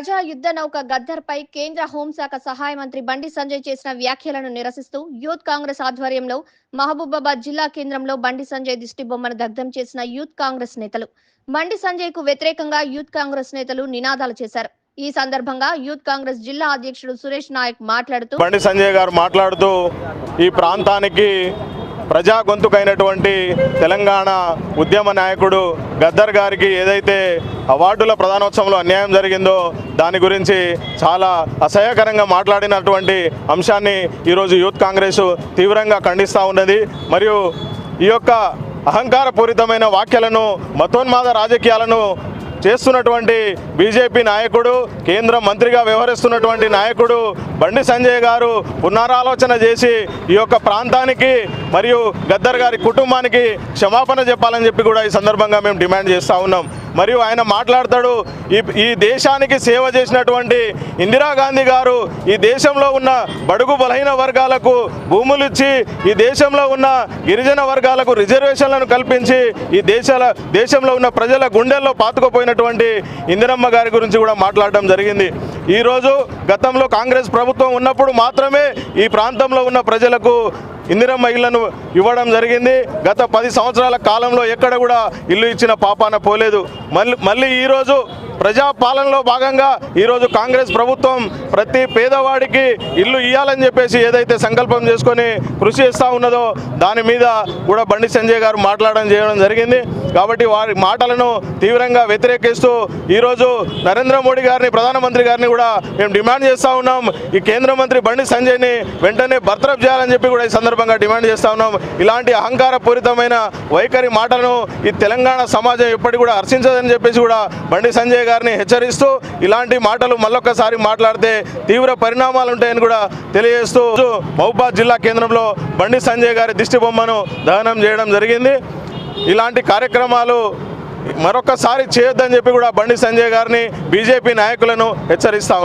ప్రజా యుద్ధ నౌక గద్దర్పై కేంద్ర హోంశాఖ సహాయ మంత్రి బండి సంజయ్ చేసిన వ్యాఖ్యలను నిరసిస్తూ యూత్ కాంగ్రెస్ ఆధ్వర్యంలో మహబూబాబాద్ జిల్లా కేంద్రంలో బండి సంజయ్ దిష్టి బొమ్మను దగ్ధం చేసిన యూత్ కాంగ్రెస్ నేతలు. బండి సంజయ్కు వ్యతిరేకంగా యూత్ కాంగ్రెస్ నేతలు నినాదాలు చేశారు. ఈ సందర్భంగా యూత్ కాంగ్రెస్ జిల్లా అధ్యక్షుడు సురేష్ నాయక్ మాట్లాడుతూ బండి సంజయ్ గారు మాట్లాడుతూ ఈ ప్రాంతానికి ప్రజా గొంతుకైనటువంటి తెలంగాణ ఉద్యమ నాయకుడు గద్దర్ గారికి ఏదైతే అవార్డుల ప్రధానోత్సవంలో అన్యాయం జరిగిందో దాని గురించి చాలా అసహ్యకరంగా మాట్లాడినటువంటి అంశాన్ని ఈరోజు యూత్ కాంగ్రెస్ తీవ్రంగా ఖండిస్తూ ఉన్నది. మరియు ఈ యొక్క అహంకారపూరితమైన వ్యాఖ్యలను మతోన్మాద రాజకీయాలను చేస్తున్నటువంటి బీజేపీ నాయకుడు కేంద్ర మంత్రిగా వ్యవహరిస్తున్నటువంటి నాయకుడు బండి సంజయ్ గారు పునరాలోచన చేసి ఈ యొక్క ప్రాంతానికి మరియు గద్దర్ గారి కుటుంబానికి క్షమాపణ చెప్పాలని చెప్పి కూడా ఈ సందర్భంగా మేము డిమాండ్ చేస్తూ ఉన్నాం. మరియు ఆయన మాట్లాడతాడు. ఈ ఈ దేశానికి సేవ చేసినటువంటి ఇందిరాగాంధీ గారు ఈ దేశంలో ఉన్న బడుగు బలహీన వర్గాలకు భూములు ఇచ్చి ఈ దేశంలో ఉన్న గిరిజన వర్గాలకు రిజర్వేషన్లను కల్పించి ఈ దేశాల దేశంలో ఉన్న ప్రజల గుండెల్లో పాతుకుపోయినటువంటి ఇందిరమ్మ గారి గురించి కూడా మాట్లాడడం జరిగింది. ఈరోజు గతంలో కాంగ్రెస్ ప్రభుత్వం ఉన్నప్పుడు మాత్రమే ఈ ప్రాంతంలో ఉన్న ప్రజలకు ఇందిరమ్మ ఇళ్ళను ఇవ్వడం జరిగింది. గత పది సంవత్సరాల కాలంలో ఎక్కడ కూడా ఇల్లు ఇచ్చిన పాపాన పోలేదు. మళ్ళీ మళ్ళీ ఈరోజు ప్రజాపాలనలో భాగంగా ఈరోజు కాంగ్రెస్ ప్రభుత్వం ప్రతి పేదవాడికి ఇల్లు ఇవ్వాలని చెప్పేసి ఏదైతే సంకల్పం చేసుకొని కృషి చేస్తూ ఉన్నదో దాని మీద కూడా బండి సంజయ్ గారు మాట్లాడడం చేయడం జరిగింది. కాబట్టి వారి మాటలను తీవ్రంగా వ్యతిరేకిస్తూ ఈరోజు నరేంద్ర మోడీ గారిని ప్రధానమంత్రి గారిని కూడా మేము డిమాండ్ చేస్తూ ఉన్నాం. ఈ కేంద్ర మంత్రి బండి సంజయ్ని వెంటనే బర్తరఫ్ చేయాలని చెప్పి కూడా ఈ సందర్భంగా డిమాండ్ చేస్తూ ఉన్నాం. ఇలాంటి అహంకారపూరితమైన వైఖరి మాటలను ఈ తెలంగాణ సమాజం ఎప్పటికి కూడా హర్షించదని చెప్పేసి కూడా బండి సంజయ్ గారిని హెచ్చరిస్తూ ఇలాంటి మాటలు మళ్ళొక్కసారి మాట్లాడితే తీవ్ర పరిణామాలు ఉంటాయని కూడా తెలియజేస్తూ మహబూబాద్ జిల్లా కేంద్రంలో బండి సంజయ్ గారి దిష్టి బొమ్మను దహనం చేయడం జరిగింది. ఇలాంటి కార్యక్రమాలు మరొకసారి చేయొద్దని చెప్పి కూడా బండి సంజయ్ గారిని బీజేపీ నాయకులను హెచ్చరిస్తా